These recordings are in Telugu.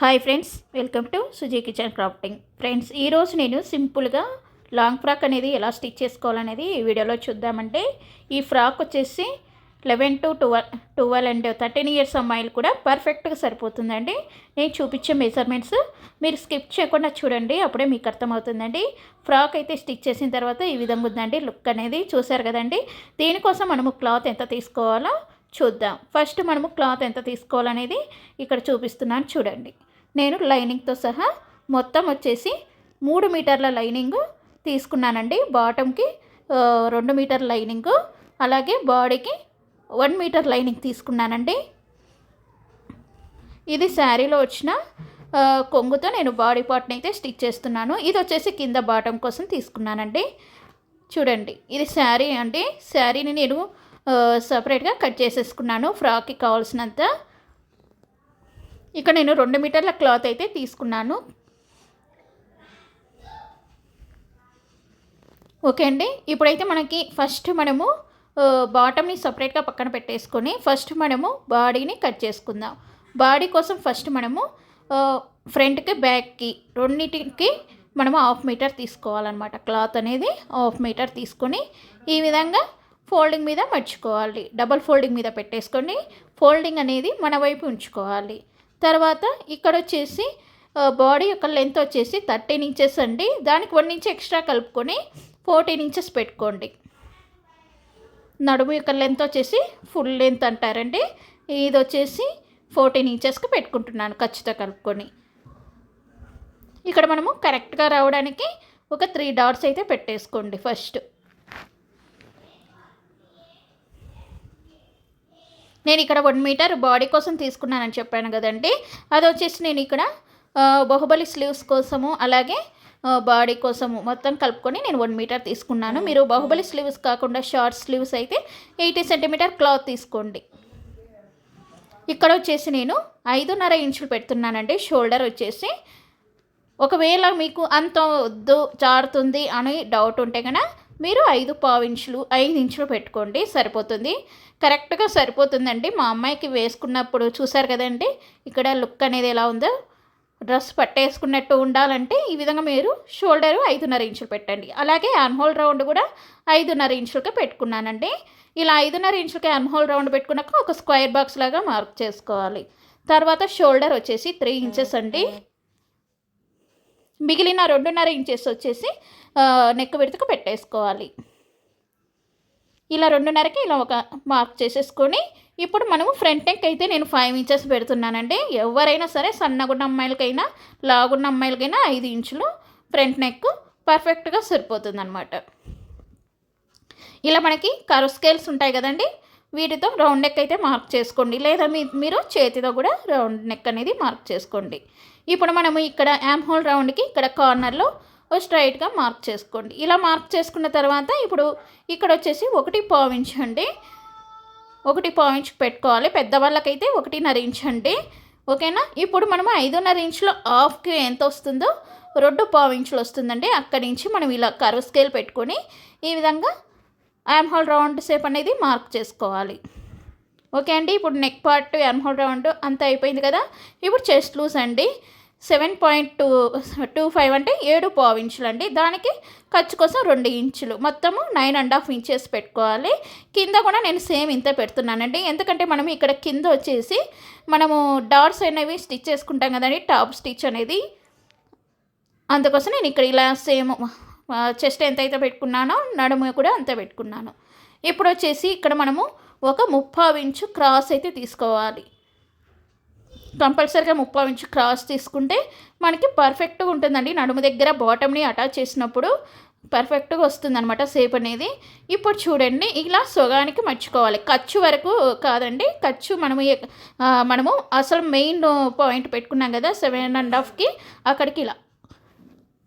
Hi friends welcome to Suji kitchen crafting. Friends ఈరోజు నేను సింపుల్గా లాంగ్ ఫ్రాక్ అనేది ఎలా స్టిచ్ చేసుకోవాలనేది ఈ వీడియోలో చూద్దామంటే ఈ ఫ్రాక్ వచ్చేసి eleven to twelve twelve and thirteen years అమ్మాయిలు కూడా పర్ఫెక్ట్గా సరిపోతుందండి. నేను చూపించే మెజర్మెంట్స్ మీరు స్కిప్ చేయకుండా చూడండి అప్పుడే మీకు అర్థమవుతుందండి. ఫ్రాక్ అయితే స్టిచ్ చేసిన తర్వాత ఈ విధంగా ఉందండి లుక్ అనేది చూసారు కదండి. దీనికోసం మనము క్లాత్ ఎంత తీసుకోవాలో చూద్దాం. ఫస్ట్ మనము క్లాత్ ఎంత తీసుకోవాలనేది ఇక్కడ చూపిస్తున్నాను చూడండి. నేను లైనింగ్తో సహా మొత్తం వచ్చేసి మూడు మీటర్ల లైనింగ్ తీసుకున్నానండి. బాటమ్కి రెండు మీటర్ లైనింగ్ అలాగే బాడీకి వన్ మీటర్ లైనింగ్ తీసుకున్నానండి. ఇది శారీలో వచ్చిన కొంగుతో నేను బాడీ పార్ట్ని అయితే స్టిచ్ చేస్తున్నాను. ఇది వచ్చేసి కింద బాటం కోసం తీసుకున్నానండి. చూడండి ఇది శారీ అండి. శారీని నేను సపరేట్గా కట్ చేసేసుకున్నాను. ఫ్రాక్కి కావాల్సినంత ఇక నేను రెండు మీటర్ల క్లాత్ అయితే తీసుకున్నాను. ఓకే అండి ఇప్పుడైతే మనకి ఫస్ట్ మనము బాటమ్ని సపరేట్గా పక్కన పెట్టేసుకొని ఫస్ట్ మనము బాడీని కట్ చేసుకుందాం. బాడీ కోసం ఫస్ట్ మనము ఫ్రంట్కి బ్యాక్కి రెండింటికి మనము హాఫ్ మీటర్ తీసుకోవాలన్నమాట. క్లాత్ అనేది హాఫ్ మీటర్ తీసుకొని ఈ విధంగా ఫోల్డింగ్ మీద మర్చుకోవాలి. డబల్ ఫోల్డింగ్ మీద పెట్టేసుకొని ఫోల్డింగ్ అనేది మన వైపు ఉంచుకోవాలి. తర్వాత ఇక్కడ వచ్చేసి బాడీ యొక్క లెంత్ వచ్చేసి థర్టీన్ ఇంచెస్ అండి. దానికి వన్ ఇంచ్ ఎక్స్ట్రా కలుపుకొని ఫోర్టీన్ ఇంచెస్ పెట్టుకోండి. నడుము యొక్క లెంత్ వచ్చేసి ఫుల్ లెంత్ అంటారండి. ఇది వచ్చేసి ఫోర్టీన్ ఇంచెస్కి పెట్టుకుంటున్నాను ఖచ్చితంగా కలుపుకొని. ఇక్కడ మనము కరెక్ట్గా రావడానికి ఒక త్రీ డాట్స్ అయితే పెట్టేసుకోండి ఫస్ట్ నేను ఇక్కడ వన్ మీటర్ బాడీ కోసం తీసుకున్నానని చెప్పాను కదండి. అది వచ్చేసి నేను ఇక్కడ బాహుబలి స్లీవ్స్ కోసము అలాగే బాడీ కోసము మొత్తం కలుపుకొని నేను వన్ మీటర్ తీసుకున్నాను. మీరు బాహుబలి స్లీవ్స్ కాకుండా షార్ట్ స్లీవ్స్ అయితే ఎయిటీ సెంటీమీటర్ క్లాత్ తీసుకోండి. ఇక్కడ వచ్చేసి నేను ఐదున్నర ఇంచులు పెడుతున్నానండి. షోల్డర్ వచ్చేసి ఒకవేళ మీకు అంత వద్దు జారుతుంది అని డౌట్ ఉంటే కనుక మీరు ఐదు పావు ఇంచులు ఐదు ఇంచులు పెట్టుకోండి సరిపోతుంది. కరెక్ట్గా సరిపోతుందండి. మా అమ్మాయికి వేసుకున్నప్పుడు చూసారు కదండి ఇక్కడ లుక్ అనేది ఎలా ఉందో. డ్రెస్ పట్టేసుకున్నట్టు ఉండాలంటే ఈ విధంగా మీరు షోల్డర్ ఐదున్నర ఇంచులు పెట్టండి. అలాగే అన్హోల్ రౌండ్ కూడా ఐదున్నర ఇంచులకి పెట్టుకున్నానండి. ఇలా ఐదున్నర ఇంచులకి అన్హోల్ రౌండ్ పెట్టుకున్నాక ఒక స్క్వేర్ బాక్స్ లాగా మార్క్ చేసుకోవాలి. తర్వాత షోల్డర్ వచ్చేసి త్రీ ఇంచెస్ అండి. మిగిలిన రెండున్నర ఇంచెస్ వచ్చేసి నెక్ విడతకు పెట్టేసుకోవాలి. ఇలా రెండున్నరకి ఇలా ఒక మార్క్ చేసేసుకొని ఇప్పుడు మనము ఫ్రంట్ నెక్ అయితే నేను ఫైవ్ ఇంచెస్ పెడుతున్నానండి. ఎవరైనా సరే సన్నగున్న అమ్మాయిలకైనా లాగున్న అమ్మాయిలకైనా ఐదు ఇంచులు ఫ్రంట్ నెక్ పర్ఫెక్ట్గా సరిపోతుంది అనమాట ఇలా మనకి కరు స్కేల్స్ ఉంటాయి కదండి వీటితో రౌండ్ నెక్ అయితే మార్క్ చేసుకోండి. లేదా మీ మీరు చేతితో కూడా రౌండ్ నెక్ అనేది మార్క్ చేసుకోండి. ఇప్పుడు మనము ఇక్కడ యామ్ హోల్ రౌండ్కి ఇక్కడ కార్నర్లో స్ట్రైట్గా మార్క్ చేసుకోండి. ఇలా మార్క్ చేసుకున్న తర్వాత ఇప్పుడు ఇక్కడ వచ్చేసి ఒకటి పావించ్ అండి. ఒకటి పావించ్ పెట్టుకోవాలి. పెద్దవాళ్ళకైతే ఒకటిన్నర ఇంచ్ అండి. ఓకేనా? ఇప్పుడు మనము ఐదున్నర ఇంచులో హాఫ్కి ఎంత వస్తుందో రెండు పావించులు వస్తుందండి. అక్కడి నుంచి మనం ఇలా కరువు స్కేల్ పెట్టుకొని ఈ విధంగా యామ్ హోల్ రౌండ్ షేప్ అనేది మార్క్ చేసుకోవాలి. ఓకే అండి ఇప్పుడు నెక్ పార్ట్ ఎన్హోల్ రౌండ్ అంతా అయిపోయింది కదా. ఇప్పుడు చెస్ట్ లూజ్ అండి. Seven point two two five అంటే ఏడు పావు ఇంచులు అండి. దానికి ఖర్చు కోసం రెండు ఇంచులు. మొత్తము నైన్ అండ్ హాఫ్ ఇంచెస్ పెట్టుకోవాలి. కింద కూడా నేను సేమ్ ఇంత పెడుతున్నానండి. ఎందుకంటే మనం ఇక్కడ కింద వచ్చేసి మనము డాట్స్ అనేవి స్టిచ్ చేసుకుంటాం కదండి టాప్ స్టిచ్ అనేది. అందుకోసం నేను ఇక్కడ ఇలా సేమ్ చెస్ట్ ఎంత అయితే పెట్టుకున్నానో నడుము కూడా అంతే పెట్టుకున్నాను. ఇప్పుడు వచ్చేసి ఇక్కడ మనము ఒక ముప్పావు ఇంచు క్రాస్ అయితే తీసుకోవాలి. కంపల్సరీగా ముప్పావు ఇంచు క్రాస్ తీసుకుంటే మనకి పర్ఫెక్ట్గా ఉంటుందండి. నడుము దగ్గర బాటమ్ని అటాచ్ చేసినప్పుడు పర్ఫెక్ట్గా వస్తుంది అనమాట సేప్ అనేది. ఇప్పుడు చూడండి ఇలా సొగానికి మర్చుకోవాలి. ఖర్చు వరకు కాదండి. ఖర్చు మనము మనము అసలు మెయిన్ పాయింట్ పెట్టుకున్నాం కదా సెవెన్ అండ్ హాఫ్కి అక్కడికి ఇలా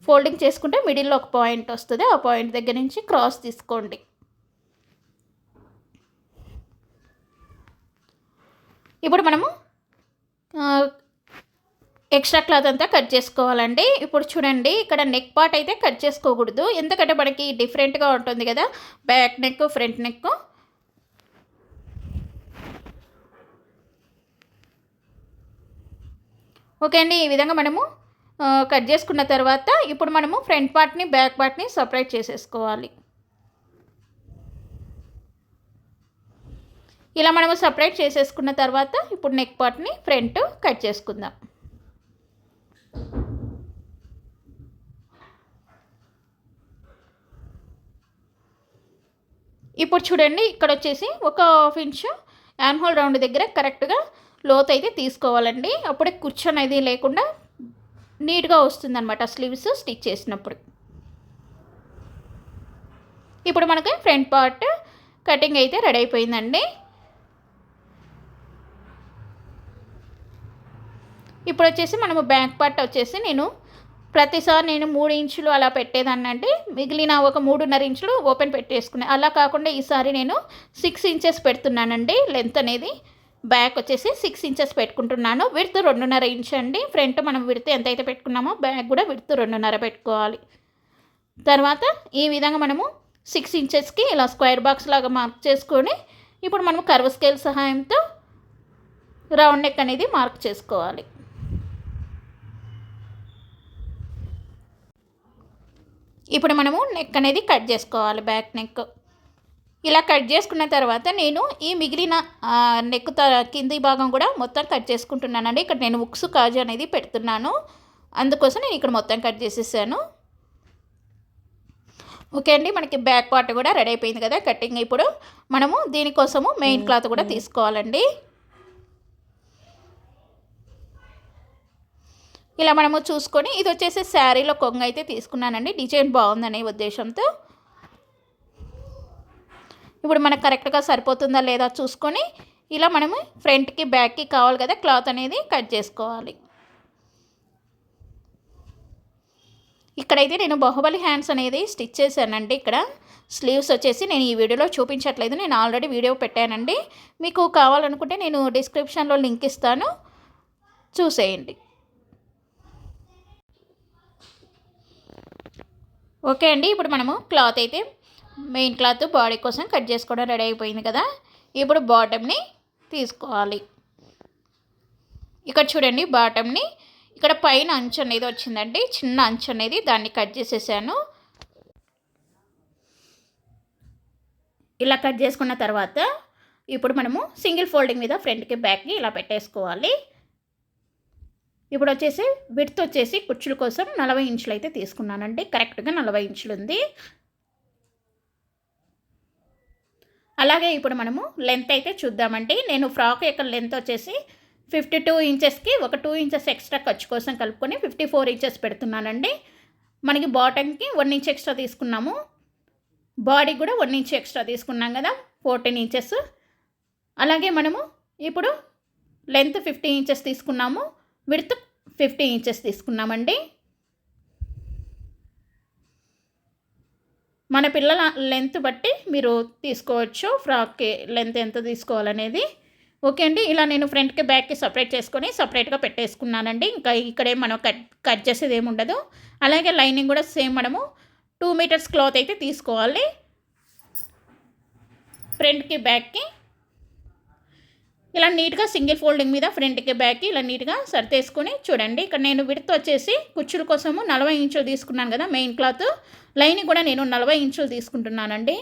ఫోల్డింగ్ చేసుకుంటే మిడిల్లో ఒక పాయింట్ వస్తుంది. ఆ పాయింట్ దగ్గర నుంచి క్రాస్ తీసుకోండి. ఇప్పుడు మనము ఎక్స్ట్రా క్లాత్ అంతా కట్ చేసుకోవాలండి. ఇప్పుడు చూడండి ఇక్కడ నెక్ పార్ట్ అయితే కట్ చేసుకోకూడదు. ఎందుకంటే మనకి డిఫరెంట్గా ఉంటుంది కదా. Back neck front neck okay అండి ఈ విధంగా మనము కట్ చేసుకున్న తర్వాత ఇప్పుడు మనము ఫ్రంట్ పార్ట్ని బ్యాక్ పార్ట్ని సపరేట్ చేసేసుకోవాలి. ఇలా మనము సపరేట్ చేసేసుకున్న తర్వాత ఇప్పుడు నెక్ పార్ట్ని ఫ్రంట్ కట్ చేసుకుందాం. ఇప్పుడు చూడండి ఇక్కడ వచ్చేసి ఒక హాఫ్ ఇంచ్ యాన్హోల్ రౌండ్ దగ్గర కరెక్ట్గా లోత్ అయితే తీసుకోవాలండి. అప్పుడే కూర్చొని అనేది లేకుండా నీట్గా వస్తుందన్నమాట స్లీవ్స్ స్టిచ్ చేసినప్పుడు. ఇప్పుడు మనకి ఫ్రంట్ పార్ట్ కటింగ్ అయితే రెడీ అయిపోయిందండి. ఇప్పుడు వచ్చేసి మనము బ్యాక్ పార్ట్ వచ్చేసి నేను ప్రతిసారి నేను మూడు ఇంచులు అలా పెట్టేదాన్ని అంటే మిగిలిన ఒక మూడున్నర ఇంచులు ఓపెన్ పెట్టేసుకునే అలా కాకుండా ఈసారి నేను సిక్స్ ఇంచెస్ పెడుతున్నానండి. లెంత్ అనేది బ్యాక్ వచ్చేసి సిక్స్ ఇంచెస్ పెట్టుకుంటున్నాను. విడ్త్ రెండున్నర ఇంచ్ అండి. ఫ్రంట్ మనం విడితే ఎంతైతే పెట్టుకున్నామో బ్యాక్ కూడా విడ్త్ రెండున్నర పెట్టుకోవాలి. తర్వాత ఈ విధంగా మనము సిక్స్ ఇంచెస్కి ఇలా స్క్వేర్ బాక్స్ లాగా మార్క్ చేసుకొని ఇప్పుడు మనము కర్వ్ స్కేల్ సహాయంతో రౌండ్ నెక్ అనేది మార్క్ చేసుకోవాలి. ఇప్పుడు మనము నెక్ అనేది కట్ చేసుకోవాలి బ్యాక్ నెక్ ఇలా కట్ చేసుకున్న తర్వాత నేను ఈ మిగిలిన నెక్ త కింది భాగం కూడా మొత్తం కట్ చేసుకుంటున్నానండి. ఇక్కడ నేను ఉక్స్ కాజు అనేది పెడుతున్నాను. అందుకోసం నేను ఇక్కడ మొత్తం కట్ చేసేసాను. ఓకే అండి మనకి బ్యాక్ పార్ట్ కూడా రెడీ అయిపోయింది కదా కటింగ్ ఇప్పుడు. మనము దీనికోసము మెయిన్ క్లాత్ కూడా తీసుకోవాలండి. ఇలా మనము చూసుకొని ఇది వచ్చేసి శారీలో కొంగ అయితే తీసుకున్నానండి. డిజైన్ బాగుందనే ఉద్దేశంతో. ఇప్పుడు మనకు కరెక్ట్గా సరిపోతుందా లేదా చూసుకొని ఇలా మనము ఫ్రంట్కి బ్యాక్కి కావాలి కదా క్లాత్ అనేది కట్ చేసుకోవాలి. ఇక్కడైతే నేను బాహుబలి హ్యాండ్స్ అనేది స్టిచ్ చేశానండి ఇక్కడ. స్లీవ్స్ వచ్చేసి నేను ఈ వీడియోలో చూపించట్లేదు. నేను ఆల్రెడీ వీడియో పెట్టానండి. మీకు కావాలనుకుంటే నేను డిస్క్రిప్షన్లో లింక్ ఇస్తాను. చూసేయండి. ఓకే అండి ఇప్పుడు మనము క్లాత్ అయితే మెయిన్ క్లాత్ బాడీ కోసం కట్ చేసుకోవడం రెడీ అయిపోయింది కదా. ఇప్పుడు బాటమ్ని తీసుకోవాలి. ఇక్కడ చూడండి బాటమ్ని ఇక్కడ పైన అంచు అనేది వచ్చిందండి చిన్న అంచు అనేది దాన్ని కట్ చేసేసాను. ఇలా కట్ చేసుకున్న తర్వాత ఇప్పుడు మనము సింగిల్ ఫోల్డింగ్ మీద ఫ్రంట్కి బ్యాక్కి ఇలా పెట్టేసుకోవాలి. ఇప్పుడు వచ్చేసి విడ్త్ వచ్చేసి కుర్చీల కోసం నలభై ఇంచులు అయితే తీసుకున్నానండి. కరెక్ట్గా నలభై ఇంచులు ఉంది అలాగే ఇప్పుడు మనము లెంత్ అయితే చూద్దామండి. నేను ఫ్రాక్ యొక్క లెంత్ వచ్చేసి ఫిఫ్టీ టూ ఇంచెస్కి ఒక టూ ఇంచెస్ ఎక్స్ట్రా ఖర్చు కోసం కలుపుకొని ఫిఫ్టీ ఫోర్ ఇంచెస్ పెడుతున్నానండి. మనకి బాటమ్కి వన్ ఇంచ్ ఎక్స్ట్రా తీసుకున్నాము. బాడీ కూడా వన్ ఇంచ్ ఎక్స్ట్రా తీసుకున్నాం కదా ఫోర్టీన్ ఇంచెస్. అలాగే మనము ఇప్పుడు లెంత్ ఫిఫ్టీ ఇంచెస్ తీసుకున్నాము. విడ్త్ ఫిఫ్టీ ఇంచెస్ తీసుకున్నామండి. మన పిల్లల లెంత్ బట్టి మీరు తీసుకోవచ్చు ఫ్రాక్కి లెంత్ ఎంత తీసుకోవాలనేది. ఓకే అండి ఇలా నేను ఫ్రంట్కి బ్యాక్కి సపరేట్ చేసుకొని సపరేట్గా పెట్టేసుకున్నానండి. ఇంకా ఇక్కడే మనం కట్ కట్ చేసేది ఏమి ఉండదు. అలాగే లైనింగ్ కూడా సేమ్ మనము టూ మీటర్స్ క్లాత్ అయితే తీసుకోవాలి. ఫ్రంట్కి బ్యాక్కి ఇలా నీట్గా సింగిల్ ఫోల్డింగ్ మీద ఫ్రంట్కి బ్యాక్కి ఇలా నీట్గా సర్దేసుకొని చూడండి. ఇక్కడ నేను విడత వచ్చేసి కుచ్చుల కోసము నలభై ఇంచులు తీసుకున్నాను కదా మెయిన్ క్లాత్. లైన్ కూడా నేను నలభై ఇంచులు తీసుకుంటున్నానండి.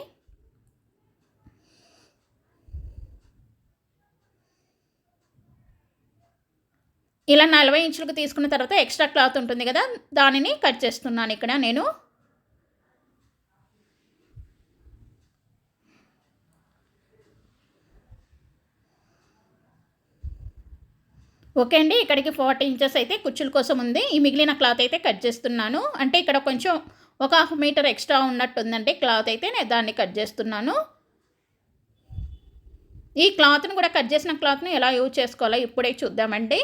ఇలా నలభై ఇంచులకు తీసుకున్న తర్వాత ఎక్స్ట్రా క్లాత్ ఉంటుంది కదా దానిని కట్ చేస్తున్నాను ఇక్కడ నేను. ఓకే అండి ఇక్కడికి ఫార్టీ ఇంచెస్ అయితే కుచ్చుల కోసం ఉంది. ఈ మిగిలిన క్లాత్ అయితే కట్ చేస్తున్నాను. అంటే ఇక్కడ కొంచెం ఒక హాఫ్ మీటర్ ఎక్స్ట్రా ఉన్నట్టు ఉందండి క్లాత్ అయితే నేను దాన్ని కట్ చేస్తున్నాను. ఈ క్లాత్ని కూడా కట్ చేసిన క్లాత్ని ఎలా యూజ్ చేసుకోవాలో ఇప్పుడే చూద్దామండి.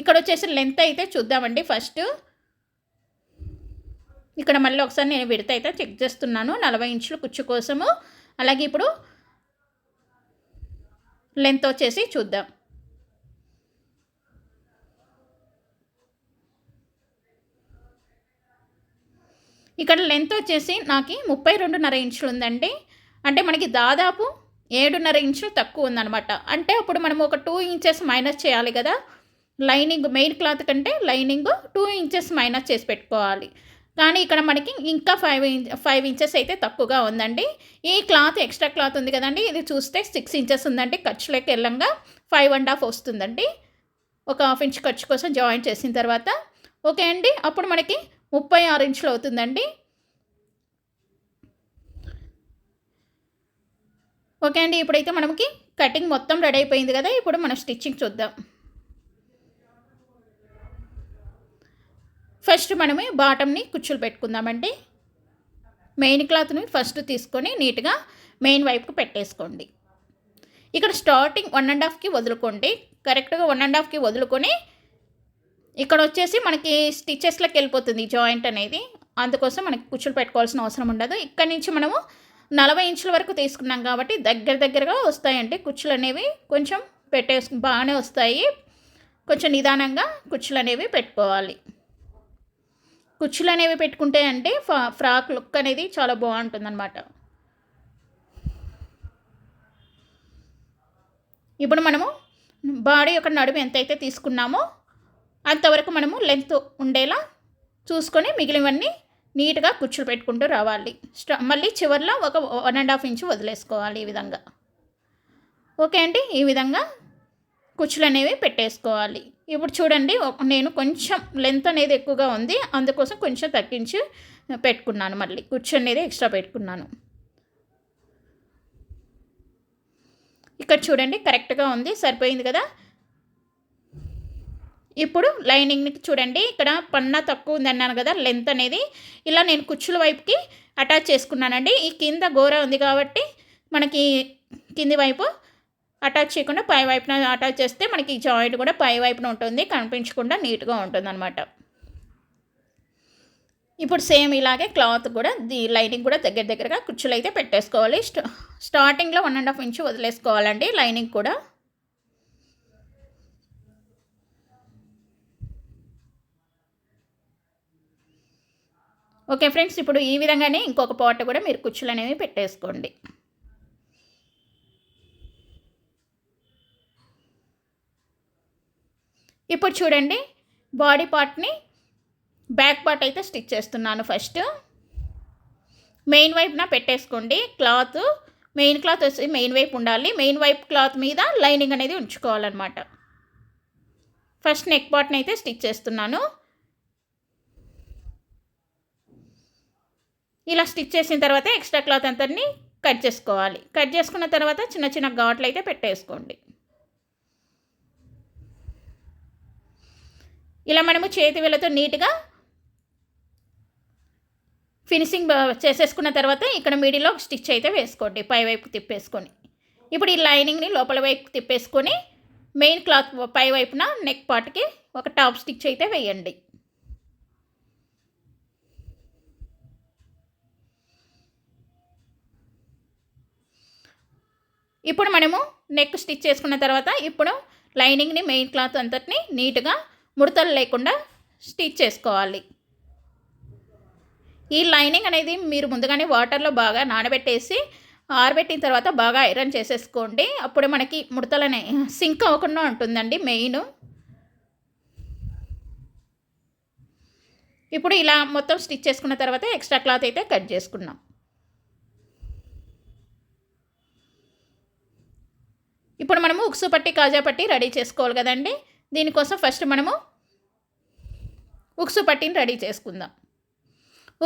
ఇక్కడ వచ్చేసి లెంత్ అయితే చూద్దామండి ఫస్ట్. ఇక్కడ మళ్ళీ ఒకసారి నేను విడత అయితే చెక్ చేస్తున్నాను నలభై ఇంచులు కుచ్చు కోసము. అలాగే ఇప్పుడు లెంత్ వచ్చేసి చూద్దాం. ఇక్కడ లెంత్ వచ్చేసి నాకు ముప్పై రెండున్నర ఇంచులు ఉందండి. అంటే మనకి దాదాపు ఏడున్నర ఇంచులు తక్కువ ఉందన్నమాట. అంటే అప్పుడు మనం ఒక టూ ఇంచెస్ మైనస్ చేయాలి కదా. లైనింగ్ మెయిన్ క్లాత్ కంటే లైనింగ్ టూ ఇంచెస్ మైనస్ చేసి పెట్టుకోవాలి. కానీ ఇక్కడ మనకి ఇంకా ఫైవ్ ఇంచ్ ఫైవ్ ఇంచెస్ అయితే తక్కువగా ఉందండి. ఈ క్లాత్ ఎక్స్ట్రా క్లాత్ ఉంది కదండి. ఇది చూస్తే సిక్స్ ఇంచెస్ ఉందండి. ఖర్చులోకి వెళ్ళంగా ఫైవ్ అండ్ హాఫ్ వస్తుందండి. ఒక హాఫ్ ఇంచ్ ఖర్చు కోసం జాయిన్ చేసిన తర్వాత. ఓకే అండి. అప్పుడు మనకి ముప్పై ఆరు ఇంచులు అవుతుందండి. ఓకే అండి ఇప్పుడైతే మనకి కటింగ్ మొత్తం రెడీ అయిపోయింది కదా ఇప్పుడు మనం స్టిచ్చింగ్ చూద్దాం. ఫస్ట్ మనమే బాటమ్ని కుచ్చులు పెట్టుకుందామండి. మెయిన్ క్లాత్ని ఫస్ట్ తీసుకొని నీట్గా మెయిన్ వైపుకి పెట్టేసుకోండి. ఇక్కడ స్టార్టింగ్ వన్ అండ్ హాఫ్కి వదులుకోండి. కరెక్ట్గా వన్ అండ్ హాఫ్కి వదులుకొని ఇక్కడ వచ్చేసి మనకి స్టిచెస్లోకి వెళ్ళిపోతుంది జాయింట్ అనేది. అందుకోసం మనకి కుచ్చులు పెట్టుకోవాల్సిన అవసరం ఉండదు. ఇక్కడ నుంచి మనము నలభై ఇంచుల వరకు తీసుకున్నాం కాబట్టి దగ్గర దగ్గరగా వస్తాయండి. కుచ్చులు అనేవి కొంచెం పెట్టే బాగానే వస్తాయి. కొంచెం నిదానంగా కుచ్చులు అనేవి పెట్టుకోవాలి. కుచ్చులు అనేవి పెట్టుకుంటే అంటే ఫ్రాక్ లుక్ అనేది చాలా బాగుంటుందన్నమాట. ఇప్పుడు మనము బాడీ యొక్క నడుము ఎంతైతే తీసుకున్నామో అంతవరకు మనము లెంత్ ఉండేలా చూసుకొని మిగిలినవన్నీ నీట్గా కుచ్చులు పెట్టుకుంటూ రావాలి మళ్ళీ చివరిలో ఒక వన్ అండ్ హాఫ్ ఇంచ్ వదిలేసుకోవాలి ఈ విధంగా. ఓకే అండి ఈ విధంగా కుచ్చులు అనేవి పెట్టేసుకోవాలి. ఇప్పుడు చూడండి నేను కొంచెం లెంత్ అనేది ఎక్కువగా ఉంది అందుకోసం కొంచెం తగ్గించి పెట్టుకున్నాను మళ్ళీ. కుచ్చు అనేది ఎక్స్ట్రా పెట్టుకున్నాను. ఇక్కడ చూడండి కరెక్ట్గా ఉంది సరిపోయింది కదా? ఇప్పుడు లైనింగ్ని చూడండి. ఇక్కడ పన్న తక్కువ ఉంది అన్నాను కదా లెంత్ అనేది. ఇలా నేను కుచ్చుల వైపుకి అటాచ్ చేసుకున్నానండి. ఈ కింద గోర ఉంది కాబట్టి మనకి కింది వైపు అటాచ్ చేయకుండా పై వైపున అటాచ్ చేస్తే మనకి జాయింట్ కూడా పై వైపున ఉంటుంది. కనిపించకుండా నీట్గా ఉంటుంది అనమాట ఇప్పుడు సేమ్ ఇలాగే క్లాత్ కూడా ది లైనింగ్ కూడా దగ్గర దగ్గరగా కుచ్చులు అయితే పెట్టేసుకోవాలి స్టార్టింగ్లో వన్ అండ్ హాఫ్ ఇంచ్ వదిలేసుకోవాలండి లైనింగ్ కూడా. ఓకే ఫ్రెండ్స్ ఇప్పుడు ఈ విధంగానే ఇంకొక పాట కూడా మీరు కుచ్చులు అనేవి పెట్టేసుకోండి. ఇప్పుడు చూడండి బాడీ పార్ట్ని బ్యాక్ పార్ట్ అయితే స్టిచ్ చేస్తున్నాను ఫస్ట్. మెయిన్ వైపున పెట్టేసుకోండి క్లాత్. మెయిన్ క్లాత్ వచ్చి మెయిన్ వైపు ఉండాలి. మెయిన్ వైపు క్లాత్ మీద లైనింగ్ అనేది ఉంచుకోవాలన్నమాట. ఫస్ట్ నెక్ పార్ట్ని అయితే స్టిచ్ చేస్తున్నాను. ఇలా స్టిచ్ చేసిన తర్వాత ఎక్స్ట్రా క్లాత్ అంతని కట్ చేసుకోవాలి. కట్ చేసుకున్న తర్వాత చిన్న చిన్న ఘాట్లు అయితే పెట్టేసుకోండి. ఇలా మనము చేతి వేలతో నీట్గా ఫినిషింగ్ చేసేసుకున్న తర్వాత ఇక్కడ మిడిలో స్టిచ్ అయితే వేసుకోండి. పై వైపు తిప్పేసుకొని. ఇప్పుడు ఈ లైనింగ్ని లోపల వైపు తిప్పేసుకొని మెయిన్ క్లాత్ పై వైపున నెక్ పార్ట్కి ఒక టాప్ స్టిచ్ అయితే వేయండి. ఇప్పుడు మనము నెక్ స్టిచ్ చేసుకున్న తర్వాత ఇప్పుడు లైనింగ్ని మెయిన్ క్లాత్ అంతటిని నీట్గా ముడతలు లేకుండా స్టిచ్ చేసుకోవాలి. ఈ లైనింగ్ అనేది మీరు ముందుగానే వాటర్లో బాగా నానబెట్టేసి ఆరబెట్టిన తర్వాత బాగా ఐరన్ చేసేసుకోండి. అప్పుడు మనకి ముడతలనే సింక్ అవ్వకుండా ఉంటుందండి మెయిన్ ఇప్పుడు ఇలా మొత్తం స్టిచ్ చేసుకున్న తర్వాత ఎక్స్ట్రా క్లాత్ అయితే కట్ చేసుకున్నాం. ఇప్పుడు మనము ఉక్సు పట్టి కాజా పట్టి రెడీ చేసుకోవాలి కదండి. దీనికోసం ఫస్ట్ మనము ఉక్సు పట్టిని రెడీ చేసుకుందాం.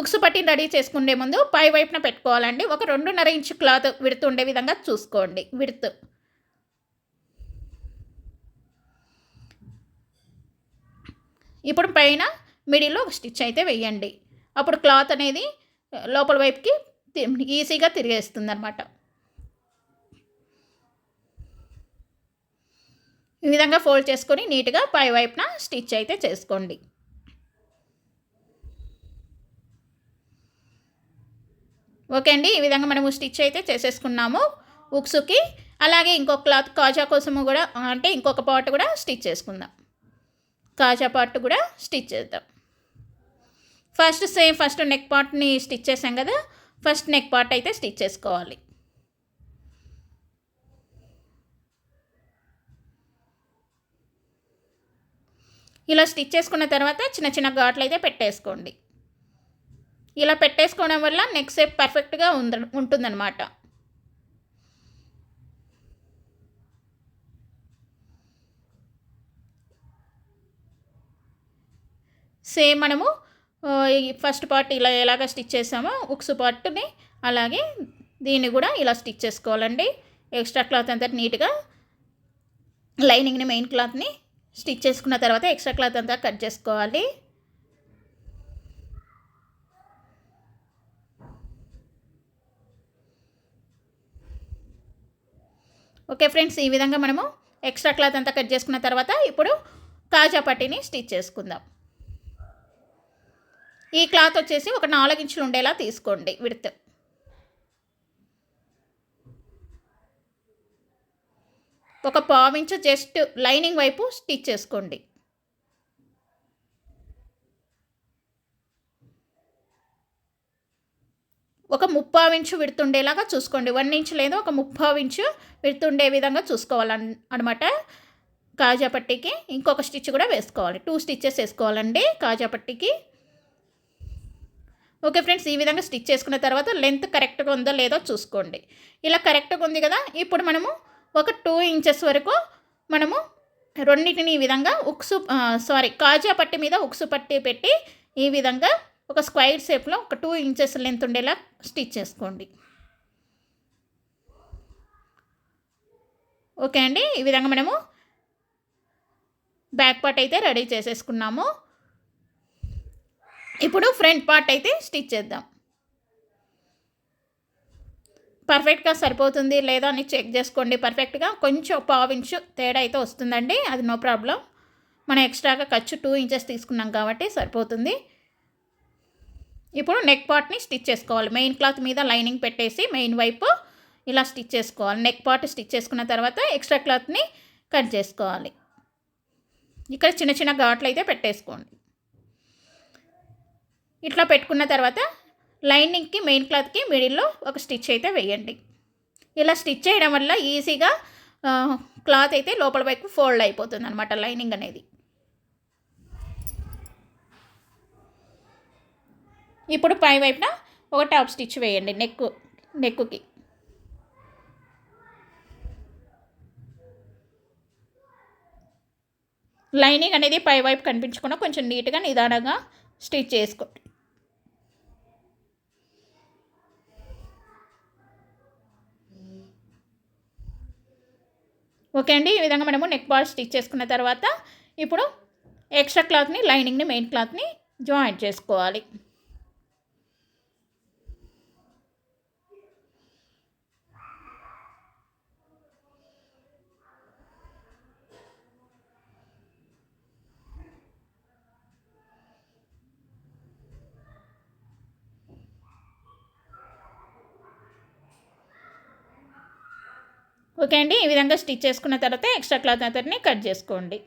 ఉక్సు పట్టిని రెడీ చేసుకునే ముందు పై వైపున పెట్టుకోవాలండి. ఒక రెండున్నర ఇంచు క్లాత్ విడుతు ఉండే విధంగా చూసుకోండి. విడుతు. ఇప్పుడు పైన మిడిల్లో ఒక స్టిచ్ అయితే వేయండి. అప్పుడు క్లాత్ అనేది లోపల వైపుకి ఈజీగా తిరిగేస్తుంది అనమాట ఈ విధంగా ఫోల్డ్ చేసుకొని నీట్గా పై వైపున స్టిచ్ అయితే చేసుకోండి. ఓకే అండి ఈ విధంగా మనము స్టిచ్ అయితే చేసేసుకున్నాము ఉక్సుకి. అలాగే ఇంకొక క్లాత్ కాజా కోసము కూడా అంటే ఇంకొక పార్ట్ కూడా స్టిచ్ చేసుకుందాం. కాజా పార్ట్ కూడా స్టిచ్ చేద్దాం. ఫస్ట్ సేమ్ ఫస్ట్ నెక్ పార్ట్ని స్టిచ్ చేసాం కదా ఫస్ట్ నెక్ పార్ట్ అయితే స్టిచ్ చేసుకోవాలి. ఇలా స్టిచ్ చేసుకున్న తర్వాత చిన్న చిన్న ఘాట్లు అయితే పెట్టేసుకోండి. ఇలా పెట్టేసుకోవడం వల్ల నెక్ షేప్ పర్ఫెక్ట్గా ఉంద ఉంటుందన్నమాట. సేమ్ మనము ఫస్ట్ పార్ట్ ఇలా ఎలాగ స్టిచ్ చేసామో ఉక్స్ పార్ట్ని అలాగే దీన్ని కూడా ఇలా స్టిచ్ చేసుకోవాలండి. ఎక్స్ట్రా క్లాత్ అంతా నీట్గా లైనింగ్ని మెయిన్ క్లాత్ని స్టిచ్ చేసుకున్న తర్వాత ఎక్స్ట్రా క్లాత్ అంతా కట్ చేసుకోవాలి. ఓకే ఫ్రెండ్స్ ఈ విధంగా మనము ఎక్స్ట్రా క్లాత్ అంతా కట్ చేసుకున్న తర్వాత ఇప్పుడు కాజా పట్టీని స్టిచ్ చేసుకుందాం. ఈ క్లాత్ వచ్చేసి ఒక నాలుగు ఇంచులు ఉండేలా తీసుకోండి విడత్. ఒక పావించు జస్ట్ లైనింగ్ వైపు స్టిచ్ చేసుకోండి. ఒక ముప్పావు ఇంచు విడుతుండేలాగా చూసుకోండి. వన్ ఇంచు లేదా ఒక ముప్పావు ఇంచు విడుతుండే విధంగా చూసుకోవాలన్ అనమాట కాజాపట్టికి ఇంకొక స్టిచ్ కూడా వేసుకోవాలి. టూ స్టిచ్చెస్ వేసుకోవాలండి కాజాపట్టికి. ఓకే ఫ్రెండ్స్ ఈ విధంగా స్టిచ్ చేసుకున్న తర్వాత లెంత్ కరెక్ట్గా ఉందో లేదో చూసుకోండి. ఇలా కరెక్ట్గా ఉంది కదా ఇప్పుడు మనము ఒక టూ ఇంచెస్ వరకు మనము రెండింటిని ఈ విధంగా ఉక్సు సారీ కాజా పట్టి మీద ఉక్సు పట్టి పెట్టి ఈ విధంగా ఒక స్క్వైర్ షేప్లో ఒక టూ ఇంచెస్ లెంత్ ఉండేలా స్టిచ్ చేసుకోండి. ఓకే అండి ఈ విధంగా మనము బ్యాక్ పార్ట్ అయితే రెడీ చేసేసుకున్నాము. ఇప్పుడు ఫ్రంట్ పార్ట్ అయితే స్టిచ్ చేద్దాం. పర్ఫెక్ట్గా సరిపోతుంది లేదా అని చెక్ చేసుకోండి. పర్ఫెక్ట్గా కొంచెం పావించు తేడా అయితే వస్తుందండి. అది నో ప్రాబ్లం. మనం ఎక్స్ట్రాగా ఖర్చు టూ ఇంచెస్ తీసుకున్నాం కాబట్టి సరిపోతుంది. ఇప్పుడు నెక్ పార్ట్ని స్టిచ్ చేసుకోవాలి. మెయిన్ క్లాత్ మీద లైనింగ్ పెట్టేసి మెయిన్ వైపు ఇలా స్టిచ్ చేసుకోవాలి. నెక్ పార్ట్ స్టిచ్ చేసుకున్న తర్వాత ఎక్స్ట్రా క్లాత్ని కట్ చేసుకోవాలి. ఇక్కడ చిన్న చిన్న ఘాట్లు అయితే పెట్టేసుకోండి. ఇట్లా పెట్టుకున్న తర్వాత లైనింగ్కి మెయిన్ క్లాత్కి మిడిల్లో ఒక స్టిచ్ అయితే వేయండి. ఇలా స్టిచ్ చేయడం వల్ల ఈజీగా క్లాత్ అయితే లోపల వైపు ఫోల్డ్ అయిపోతుంది అనమాట లైనింగ్ అనేది. ఇప్పుడు పై వైపున ఒక టాప్ స్టిచ్ వేయండి నెక్ నెక్కుకి. లైనింగ్ అనేది పై వైపు కనిపించకుండా కొంచెం నీట్గా నిదానంగా స్టిచ్ చేసుకోండి. ఓకే అండి ఈ విధంగా మనము నెక్ బాల్ స్టిచ్ చేసుకున్న తర్వాత ఇప్పుడు ఎక్స్ట్రా క్లాత్ని లైనింగ్ని మెయిన్ క్లాత్ని జాయింట్ చేసుకోవాలి. ఓకే అండి. ఈ విధంగా స్టిచ్ చేసుకున్న తర్వాత ఎక్స్ట్రా క్లాత్ అంతటిని కట్ చేసుకోండి.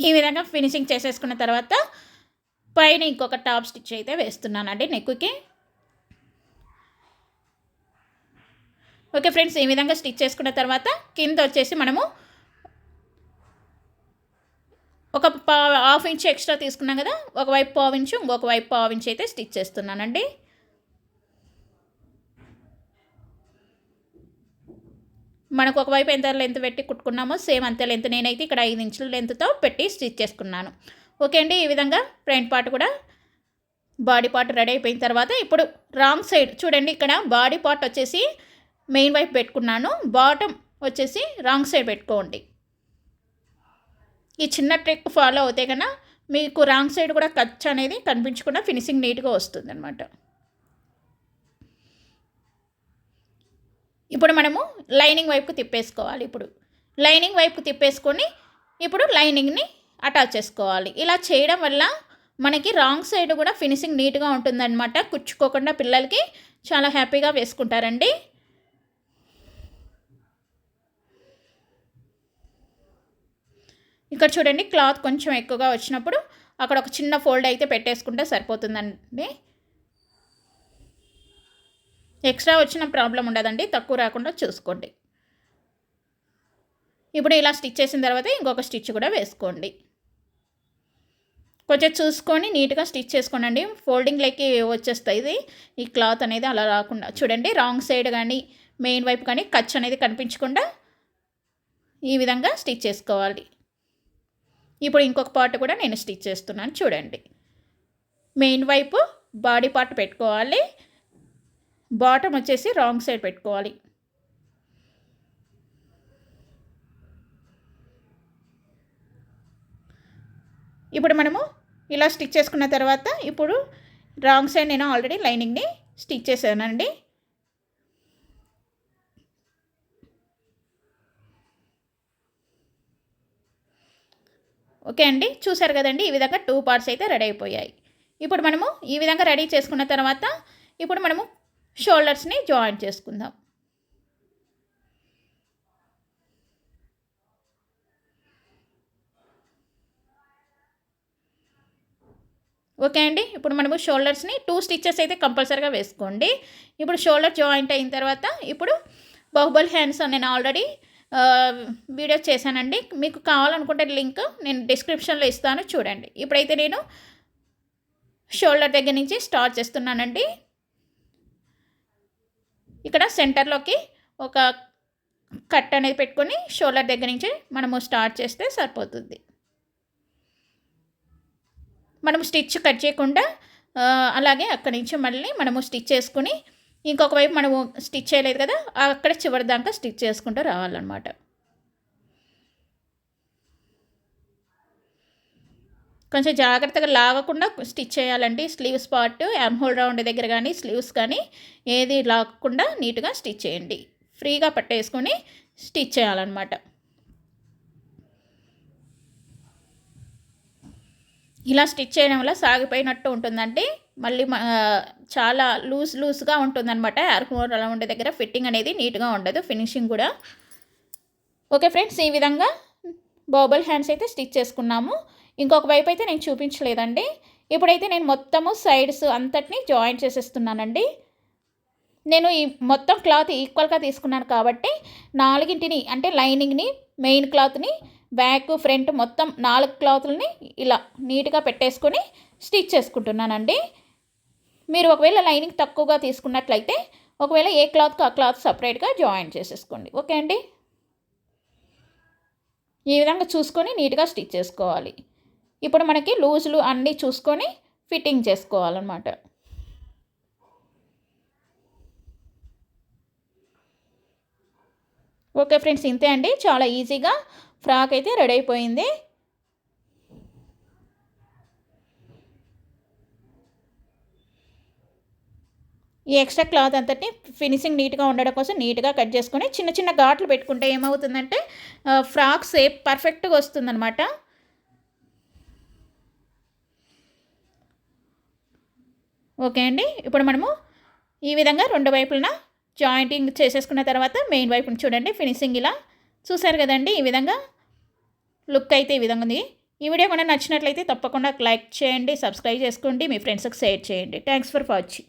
ఈ విధంగా ఫినిషింగ్ చేసేసుకున్న తర్వాత పైన ఇంకొక టాప్ స్టిచ్ అయితే వేస్తున్నానండి నెక్కి ఓకే ఫ్రెండ్స్ ఈ విధంగా స్టిచ్ చేసుకున్న తర్వాత కింద వచ్చేసి మనము ఒక పా హాఫ్ ఇంచ్ ఎక్స్ట్రా తీసుకున్నాం కదా ఒకవైపు పావు ఇంచు ఇంకొక వైపు పావు ఇంచు అయితే స్టిచ్ చేస్తున్నానండి. మనకు ఒకవైపు ఎంత లెంత్ పెట్టి కుట్టుకున్నామో సేమ్ అంతే లెంత్. నేనైతే ఇక్కడ ఐదు ఇంచుల లెంత్తో పెట్టి స్టిచ్ చేసుకున్నాను. ఓకే అండి ఈ విధంగా ఫ్రంట్ పార్ట్ కూడా బాడీ పార్ట్ రెడీ అయిపోయిన తర్వాత ఇప్పుడు రాంగ్ సైడ్ చూడండి ఇక్కడ బాడీ పార్ట్ వచ్చేసి మెయిన్ వైపు పెట్టుకున్నాను బాటమ్ వచ్చేసి రాంగ్ సైడ్ పెట్టుకోండి. ఈ చిన్న ట్రిక్ ఫాలో అవుతే కన్నా మీకు రాంగ్ సైడ్ కూడా ఖర్చు అనేది కనిపించకుండా ఫినిషింగ్ నీట్గా వస్తుంది అనమాట ఇప్పుడు మనము లైనింగ్ వైపుకు తిప్పేసుకోవాలి ఇప్పుడు లైనింగ్ వైపు తిప్పేసుకొని ఇప్పుడు లైనింగ్ని అటాచ్ చేసుకోవాలి. ఇలా చేయడం వల్ల మనకి రాంగ్ సైడ్ కూడా ఫినిషింగ్ నీట్గా ఉంటుందన్నమాట. కుచ్చుకోకుండా పిల్లలకి చాలా హ్యాపీగా వేసుకుంటారండి. ఇక్కడ చూడండి క్లాత్ కొంచెం ఎక్కువగా వచ్చినప్పుడు అక్కడ ఒక చిన్న ఫోల్డ్ అయితే పెట్టేసుకుంటే సరిపోతుందండి. ఎక్స్ట్రా వచ్చిన ప్రాబ్లం ఉండదండి. తక్కువ రాకుండా చూసుకోండి. ఇప్పుడు ఇలా స్టిచ్ చేసిన తర్వాత ఇంకొక స్టిచ్ కూడా వేసుకోండి. కొంచెం చూసుకొని నీట్గా స్టిచ్ చేసుకోండి ఫోల్డింగ్ లెక్కి వచ్చేస్తుంది ఇది. ఈ క్లాత్ అనేది అలా రాకుండా. చూడండి రాంగ్ సైడ్ కానీ మెయిన్ వైపు కానీ కచ్ అనేది కనిపించకుండా ఈ విధంగా స్టిచ్ చేసుకోవాలి. ఇప్పుడు ఇంకొక పార్ట్ కూడా నేను స్టిచ్ చేస్తున్నాను చూడండి. మెయిన్ వైపు బాడీ పార్ట్ పెట్టుకోవాలి. బాటమ్ వచ్చేసి రాంగ్ సైడ్ పెట్టుకోవాలి. ఇప్పుడు మనము ఇలా స్టిచ్ చేసుకున్న తర్వాత ఇప్పుడు రాంగ్ సైడ్ నేను ఆల్రెడీ లైనింగ్ని స్టిచ్ చేశానండి. ఓకే అండి చూసారు కదండి ఈ విధంగా టూ పార్ట్స్ అయితే రెడీ అయిపోయాయి. ఇప్పుడు మనము ఈ విధంగా రెడీ చేసుకున్న తర్వాత ఇప్పుడు మనము షోల్డర్స్ని జాయింట్ చేసుకుందాం. ఓకే అండి. ఇప్పుడు మనము షోల్డర్స్ని టూ స్టిచ్చెస్ అయితే కంపల్సరీగా వేసుకోండి. ఇప్పుడు షోల్డర్ జాయింట్ అయిన తర్వాత ఇప్పుడు బాహుబలి హ్యాండ్స్ నేను ఆల్రెడీ వీడియో చేశానండి. మీకు కావాలనుకుంటే లింక్ నేను డిస్క్రిప్షన్లో ఇస్తాను చూడండి. ఇప్పుడైతే నేను షోల్డర్ దగ్గర నుంచి స్టార్ట్ చేస్తున్నానండి. ఇక్కడ సెంటర్లోకి ఒక కట్ అనేది పెట్టుకొని షోల్డర్ దగ్గర నుంచి మనము స్టార్ట్ చేస్తే సరిపోతుంది. మనము స్టిచ్ కట్ చేయకుండా అలాగే అక్కడి నుంచి మళ్ళీ మనము స్టిచ్ చేసుకుని ఇంకొక వైపు మనము స్టిచ్ చేయలేదు కదా అక్కడ చివరి దాకా స్టిచ్ చేసుకుంటూ రావాలన్నమాట. కొంచెం జాగ్రత్తగా లాగకుండా స్టిచ్ చేయాలండి. Sleeves part arm hole round దగ్గర కానీ స్లీవ్స్ కానీ ఏది లాగకుండా నీట్గా స్టిచ్ చేయండి. ఫ్రీగా పట్టేసుకొని స్టిచ్ చేయాలన్నమాట. ఇలా స్టిచ్ చేయడం వల్ల సాగిపోయినట్టు ఉంటుందండి. మళ్ళీ చాలా లూజ్ లూజ్గా ఉంటుందన్నమాట. హోల్ అలా ఉండే దగ్గర ఫిట్టింగ్ అనేది నీట్గా ఉండదు ఫినిషింగ్ కూడా. ఓకే ఫ్రెండ్స్ ఈ విధంగా బోబల్ హ్యాండ్స్ అయితే స్టిచ్ చేసుకున్నాము. ఇంకొక వైపు అయితే నేను చూపించలేదండి. ఇప్పుడైతే నేను మొత్తము సైడ్స్ అంతటిని జాయిన్ చేసేస్తున్నానండి. నేను ఈ మొత్తం క్లాత్ ఈక్వల్గా తీసుకున్నాను కాబట్టి నాలుగింటిని అంటే లైనింగ్ని మెయిన్ క్లాత్ని బ్యాక్ ఫ్రంట్ మొత్తం నాలుగు క్లాత్లని ఇలా నీట్గా పెట్టేసుకొని స్టిచ్ చేసుకుంటున్నానండి. మీరు ఒకవేళ లైనింగ్ తక్కువగా తీసుకున్నట్లయితే ఒకవేళ ఏ క్లాత్కి ఆ క్లాత్ సపరేట్గా జాయిన్ చేసేసుకోండి. ఓకే అండి? ఈ విధంగా చూసుకొని నీట్గా స్టిచ్ చేసుకోవాలి. ఇప్పుడు మనకి లూజులు అన్నీ చూసుకొని ఫిట్టింగ్ చేసుకోవాలన్నమాట. ఓకే ఫ్రెండ్స్ ఇంతే అండి. చాలా ఈజీగా ఫ్రాక్ అయితే రెడీ అయిపోయింది. ఈ ఎక్స్ట్రా క్లాత్ అంతటి ఫినిషింగ్ నీట్గా ఉండడం కోసం నీట్గా కట్ చేసుకొని చిన్న చిన్న ఘాట్లు పెట్టుకుంటే ఏమవుతుందంటే ఫ్రాక్ సేప్ పర్ఫెక్ట్గా వస్తుందన్నమాట. ఓకే అండి. ఇప్పుడు మనము ఈ విధంగా రెండు వైపులన జాయింటింగ్ చేసేసుకున్న తర్వాత మెయిన్ వైపుని చూడండి ఫినిషింగ్ ఇలా చూశారు కదండి ఈ విధంగా? లుక్ అయితే ఈ విధంగా ఉంది. ఈ వీడియో కూడా నచ్చినట్లయితే తప్పకుండా లైక్ చేయండి సబ్స్క్రైబ్ చేసుకోండి మీ ఫ్రెండ్స్కి షేర్ చేయండి. Thanks for watching.